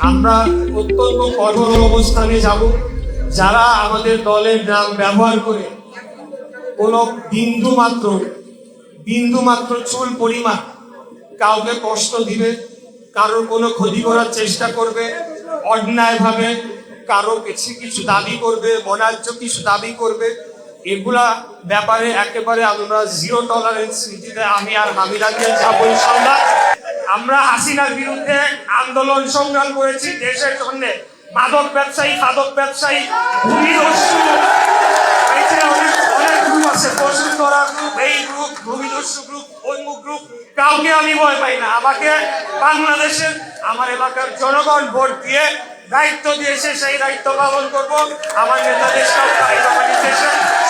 আমরা অত্যন্ত কঠোর অবস্থানে যাব। যারা আমাদের দলের নাম ব্যবহার করে, কোনো বিন্দু মাত্র বিন্দু মাত্র চুল পরিমাণ কাউকে কষ্ট দিবে, কারোর কোনো ক্ষতি করার চেষ্টা করবে, অন্যায়ভাবে কারও কিছু কিছু দাবি করবে মনার্য কিছু দাবি করবে, এগুলা ব্যাপারে একেবারে আমরা জিরো টলারেন্স নীতিতে আমি আর হামিদাকে যাব ইনশাল্লাহ আমরা হাসিনার বিরুদ্ধে আন্দোলন সংগ্রাম করেছি দেশের জন্য। মাদক ব্যবসায়ী মাদক ব্যবসায়ী ভূমিদস্যু অনেক অনেক গ্রুপ আছে বসুন্ধরা গ্রুপ এই গ্রুপ ভূমিদস্যু গ্রুপ অমুক গ্রুপ কাউকে আমি ভয় পাই না। আমাকে বাংলাদেশের, আমার এলাকার জনগণ ভোট দিয়ে দায়িত্ব দিয়েছে, সেই দায়িত্ব পালন করব। আমার সব দায়িত্ব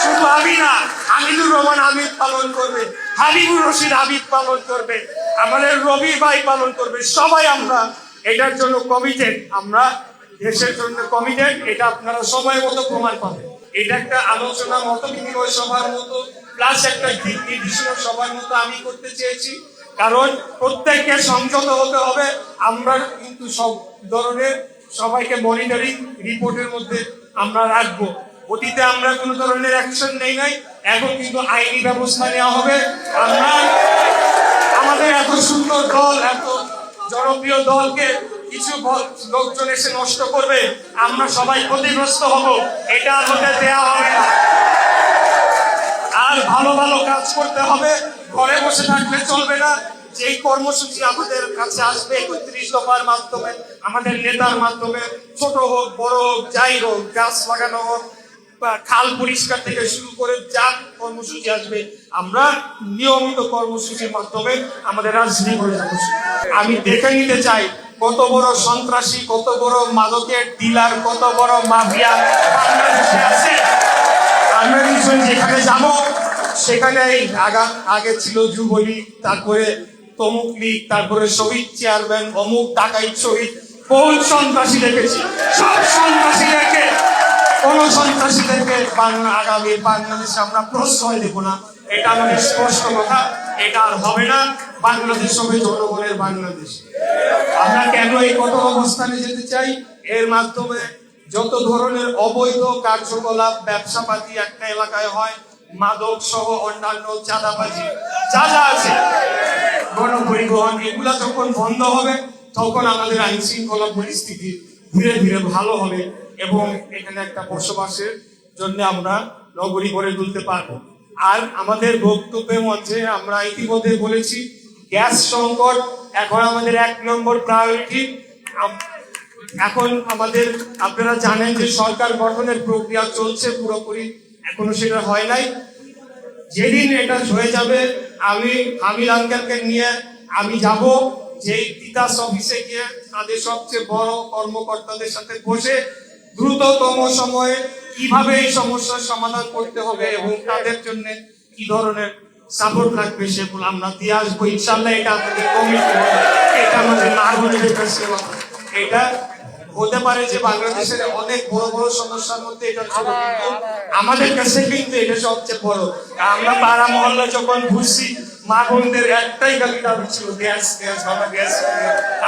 শুধু আমি না, হামিদুর রহমান হামিদ পালন করবে, হাবিবুর রশিদ হাবিব পালন করবে। আমাদের রবি ভাই পালন করবে। সবাই আমরা এটার জন্য কমিটেড আমরা দেশের জন্য কমিটেড এটা আপনারা সময় মতো প্রমাণ পাবেন। এটা একটা আলোচনা মত বিনিময় সভার মতো প্লাস একটা দিক নির্দেশনা সভার মতো আমি করতে চেয়েছি। কারণ প্রত্যেককে সংযত হতে হবে। আমরা কিন্তু সব ধরনের সবাইকে মনিটরিং রিপোর্টের মধ্যে আমরা রাখব। অতীতে আমরা কোনো ধরনের অ্যাকশন নেই নাই। এখন কিন্তু আইনি ব্যবস্থা নেওয়া হবে। আমরা দল, এত জনপ্রিয় দলকে কিছু লোকজন এসে নষ্ট করবে, আমরা সবাই ক্ষতিগ্রস্ত হব, এটা দেওয়া হবে না। আর ভালো ভালো কাজ করতে হবে, ঘরে বসে থাকলে চলবে না। যেই কর্মসূচি আমাদের কাছে আসবে, একত্রিশ দফার মাধ্যমে, আমাদের নেতার মাধ্যমে, ছোট হোক, বড় হোক, যাই হোক, গাছ লাগানো হোক খাল পরিষ্কার থেকে শুরু করে যা কর্মসূচি আসবে, আমরা নিয়মিত কর্মসূচির মাধ্যমে আমাদের রাজনীতি করে যাব। আমি দেখে নিতে চাই, কত বড় সন্ত্রাসী, কত বড় মাদকের ডিলার, কত বড় মাফিয়া আছে। আমরা যেখানে যাব, সেখানে আগা, আগে ছিল যুবলীগ, তারপরে তমুক লীগ, তারপরে শহীদ চেয়ারম্যান, অমুক ডাকাইত শহীদ, বহু সন্ত্রাসী দেখেছি। সব সন্ত্রাসীদেরকে কোন সন্ত্রাসীদেরকে আগামী বাংলাদেশে আমরা প্রশ্রয় দেব না। এটা আমাদের স্পষ্ট কথা। এটা আর হবে না। বাংলাদেশ হবে জনগণের বাংলাদেশ। আমরা কেন এই কঠোর অবস্থানে যেতে চাই? এর মাধ্যমে যত ধরনের অবৈধ কার্যকলাপ, ব্যবসাপাতি একটা এলাকায় হয়, মাদক সহ অন্যান্য চাঁদাবাজি, যা যা আছে, গণপরিবহন, এগুলা যখন বন্ধ হবে, তখন আমাদের আইন শৃঙ্খলা পরিস্থিতি ধীরে ধীরে ভালো হবে। এবং এখানে একটা বসবাসের জন্য আমরা নগরী গড়ে তুলতে পারব। আর আমাদের বক্তব্যের মধ্যে আমরা ইতিমধ্যে বলেছি, গ্যাস সংকট এখন আমাদের এক নম্বর প্রায়োরিটি এখন আমাদের, আপনারা জানেন যে সরকার গঠনের প্রক্রিয়া চলছে পুরোপুরি, এখনও সেটা হয় নাই। যেদিন এটা হয়ে যাবে, আমি আমির আঙ্কেলকে নিয়ে আমি যাব, যেই তিতাস অফিসে গিয়ে তাদের সবচেয়ে বড় কর্মকর্তাদের সাথে বসে দ্রুততম সময়ে কীভাবে এই সমস্যার সমাধান করতে হবে এবং তাদের জন্য কি ধরনের সাপোর্ট লাগবে সেগুলো আমরা দিয়ে আসব। ইনশাল্লাহ এটা আমাদের কমিটি এটা আমাদের নাগরিকের কাছে এটা হতে পারে যে বাংলাদেশের অনেক বড় বড় সমস্যার মধ্যে এটা ছিল, কিন্তু আমাদের কাছে কিন্তু এটা সবচেয়ে বড়। আমরা পাড়া মহল্লা যখন ঘুরছি, মা বোনদের একটাই গালি দাবি ছিল গ্যাস গ্যাস, বাবা, গ্যাস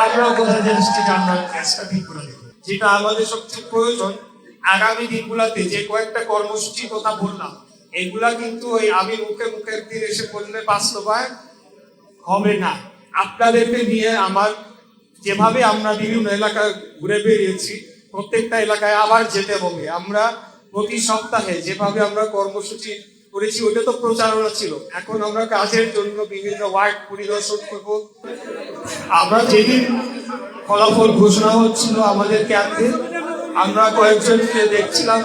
আমরাও কোথায় যে আমরা গ্যাসটা ঠিক করে যেটা আমাদের সবচেয়ে প্রয়োজন, আগামী দিনগুলোতে যে কয়েকটা কর্মসূচির কথা বললাম, এগুলা কিন্তু ওই আমি মুখে মুখে একদিন এসে বললে বাস্তবায়ন হবে না। আপনাদেরকে নিয়ে আমার যেভাবে আমরা বিভিন্ন এলাকায় ঘুরে বেরিয়েছি প্রত্যেকটা এলাকায় আবার যেতে হবে। আমরা প্রতি সপ্তাহে যেভাবে আমরা কর্মসূচি করেছি ওটা তো প্রচারণা ছিল। এখন আমরা কাজের জন্য বিভিন্ন ওয়ার্ড পরিদর্শন করব। আমরা যেদিন ফলাফল ঘোষণা হচ্ছিল আমাদের ক্যাম্পে। আমরা কয়েকজনকে দেখছিলাম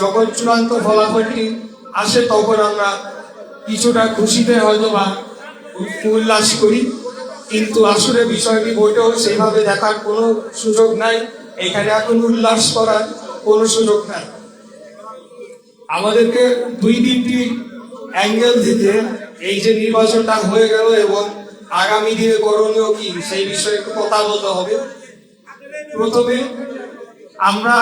যখন চূড়ান্ত ফলাফলটি আসে, তখন আমরা কিছুটা খুশিতে হয়তো বা উল্লাস করি। কিন্তু আসলে বিষয়টি বইটাও সেভাবে দেখার কোনো সুযোগ নাই। এখানে এখন উল্লাস করার কোনো সুযোগ নাই। আমাদেরকে দুই তিনটি অ্যাঙ্গেল দিতে এই যে নির্বাচনটা হয়ে গেল এবং আগামী দিনে করণীয় কি? সেই বিষয়ে একটু কথা বলতে হবে। প্রথমে আমরা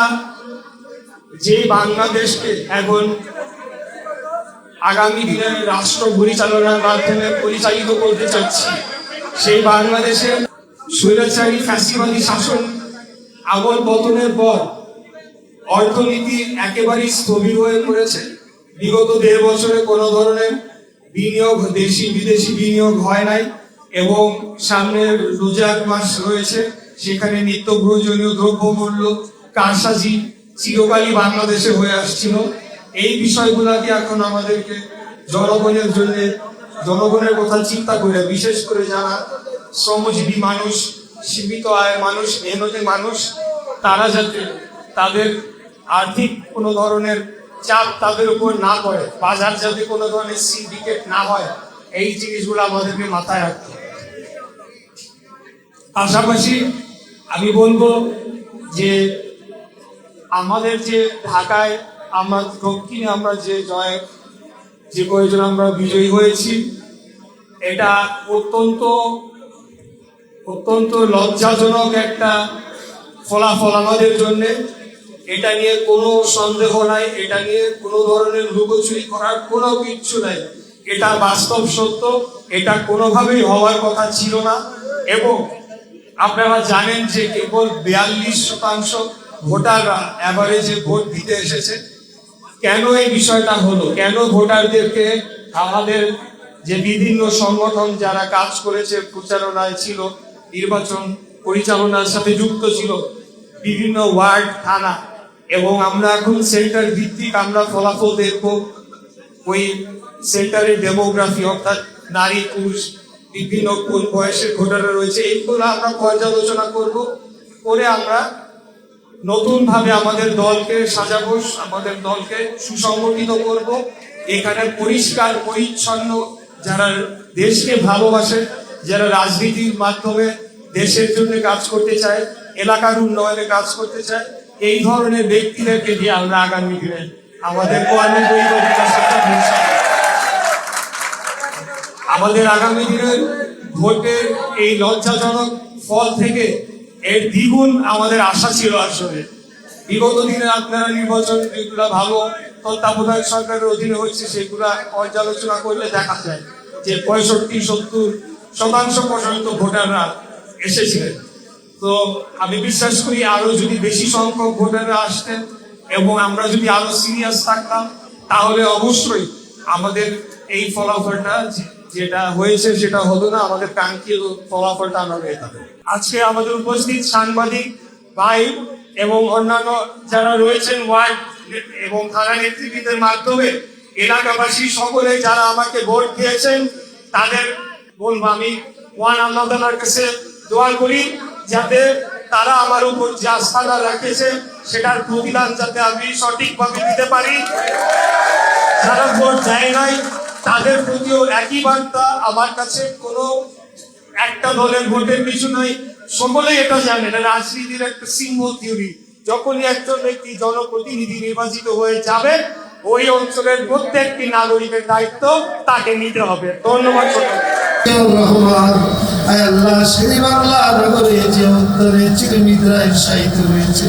যে বাংলাদেশকে এখন আগামী দিনে রাষ্ট্র পরিচালনার মাধ্যমে পরিচালিত করতে চাচ্ছি, সেই বাংলাদেশে স্বৈরাচারী ফ্যাসিবাদী শাসন আমল পতনের পর অর্থনীতি একেবারেই স্থবির হয়ে পড়েছে। বিগত দেড় বছরে কোনো ধরনের বিনিয়োগ দেশি বিদেশি বিনিয়োগ হয় নাই। এবং সামনে রোজার মাস রয়েছে, সেখানে নিত্য প্রয়োজনীয় দ্রব্যমূল্য, কারসাজি, চিরকালই বাংলাদেশে হয়ে আসছিল এই বিষয়গুলোকে এখন আমাদেরকে জনগণের জন্য, জনগণের কথা চিন্তা করে, বিশেষ করে যারা শ্রমজীবী মানুষ, সীমিত আয়ের মানুষ, মেহনতি মানুষ, তারা যাতে তাদের আর্থিক কোনো ধরনের চাপ তাদের উপর না পড়ে, বাজার যাতে কোনো ধরনের সিন্ডিকেট না হয়, এই জিনিসগুলো আমাদেরকে মাথায় রাখতে। পাশাপাশি আমি বলব যে আমাদের যে ঢাকায় আমরা, দক্ষিণে আমরা যে জয়, যে কয়েকজন আমরা বিজয়ী হয়েছি, এটা অত্যন্ত অত্যন্ত লজ্জাজনক একটা ফলাফল আমাদের জন্য। এটা নিয়ে কোনো সন্দেহ নাই, এটা নিয়ে কোনো ধরনের লুকোচুরি করার কোনো কিচ্ছু নাই। এটা বাস্তব সত্য, এটা কোনোভাবেই হওয়ার কথা ছিল না। এবং আপনারা জানেন যে কেবল বিয়াল্লিশ শতাংশ ভোটাররা অ্যাভারেজে ভোট দিতে এসেছে। কেন এই বিষয়টা হলো? কেন ভোটারদেরকে আমাদের যে বিভিন্ন সংগঠন যারা কাজ করেছে, প্রচারণায় ছিল, নির্বাচন পরিচালনার সাথে যুক্ত ছিল, বিভিন্ন ওয়ার্ড, থানা এবং আমরা এখন সেন্টার ভিত্তিক আমরা ফলাফল দেখব। ওই সেন্টারের ডেমোগ্রাফি অর্থাৎ নারী পুরুষ বিভিন্ন কোন বয়সের ভোটাররা রয়েছে, এইগুলো আমরা পর্যালোচনা করব। করে আমরা নতুন ভাবে আমাদের দলকে সাজাবো, আমাদের দলকে সুসংগঠিত করব। এখানে পরিষ্কার, পরিচ্ছন্ন যারা দেশকে ভালোবাসে, যারা রাজনীতির মাধ্যমে দেশের জন্য কাজ করতে চায়, এলাকার উন্নয়নে কাজ করতে চায়, এই ধরনের ব্যক্তিদেরকে দিয়ে আমরা আগামী দিনে আমাদের কোয়ালিটি আমাদের আগামী দিনের ভোটের এই লজ্জাজনক ফল থেকে এর দ্বিগুণ আমাদের আশা ছিল আসলে। বিগত দিনে আপনারা নির্বাচন যেগুলো ভালো তত্ত্বাবধায়ক সরকারের অধীনে হয়েছে, সেগুলা পর্যালোচনা করলে দেখা যায় যে পঁয়ষট্টি, সত্তর শতাংশ পর্যন্ত ভোটাররা এসেছিলেন। তো আমি বিশ্বাস করি আরও যদি বেশি সংখ্যক ভোটাররা আসতেন এবং আমরা যদি আরও সিরিয়াস থাকতাম, তাহলে অবশ্যই আমাদের এই ফলাফলটা যেটা হয়েছে সেটা হলো না, আমাদের কাঙ্ক্ষিত ফলাফলটা আমরা পেতাম আজকে আমাদের উপস্থিত সাংবাদিক ভাই এবং অন্যান্য যারা রয়েছেন ওয়ার্ড এবং থানা নেতৃবৃন্দের মাধ্যমে, এলাকাবাসী সকলে যারা আমাকে ভোট দিয়েছেন, তাদের বলব আমি ওয়ান আল্লাহ কাছে দোয়া করি যাতে তারা আমার উপর যে আস্থাটা রাখেছে, সেটার প্রতিদান যাতে আমি সঠিকভাবে দিতে পারি। যারা ভোট দেয় নাই তাদের প্রতিও একই বার্তা, আমার কাছে কোনো একটা দলের ভোটের পিছু নাই। সকলেই এটা জানে রাজনীতির একটা সিম্বল থিওরি যখনই একজন ব্যক্তি জনপ্রতিনিধি নির্বাচিত হয়ে যাবে, ওই অঞ্চলের প্রত্যেকটি নাগরিকের দায়িত্ব তাকে নিতে হবে। ধন্যবাদ আল্লাহ, সেই বাংলা নগরে যে উত্তরে রয়েছে।